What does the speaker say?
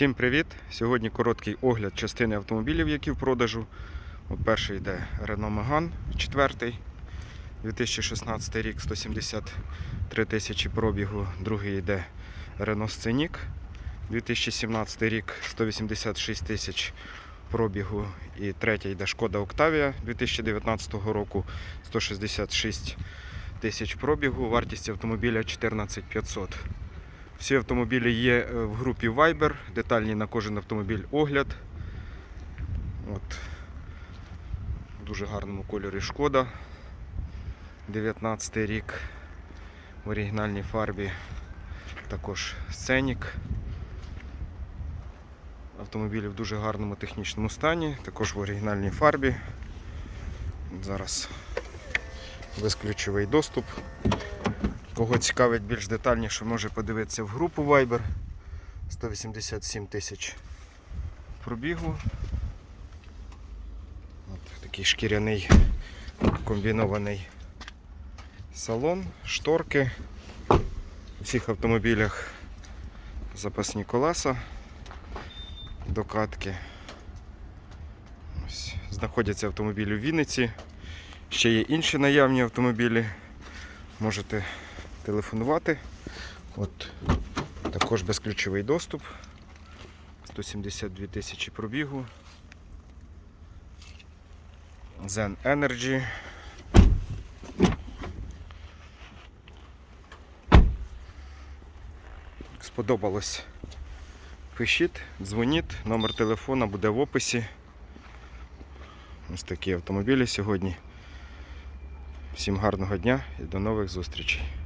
Всім привіт! Сьогодні короткий огляд частини автомобілів, які в продажу. От перший йде Renault Megane 4, 2016 рік, 173 тисячі пробігу. Другий йде Renault Scenic, 2017 рік, 186 тисяч пробігу. І третій йде Шкода Octavia 2019 року, 166 тисяч пробігу. Вартість автомобіля 14 500. Всі автомобілі є е, в групі Viber, детальний на кожен автомобіль огляд. От. В дуже гарному кольорі шкода. 19 рік. В оригінальній фарбі також сценік. Автомобілі в дуже гарному технічному стані, також в оригінальній фарбі. Зараз безключовий доступ. Кого цікавить більш детальніше, може подивитися в групу Viber. 187 тисяч пробігу. От такий шкіряний комбінований салон, шторки. У всіх автомобілях запасні колеса, докатки. Ось. Знаходяться автомобілі в Вінниці. Ще є інші наявні автомобілі. Можете телефонувати. От також безключовий доступ. 172 тисячі пробігу. Zen Energy. Сподобалось. Пишіть, дзвоніть, номер телефона буде в описі. Ось такі автомобілі сьогодні. Всім гарного дня і до нових зустрічей.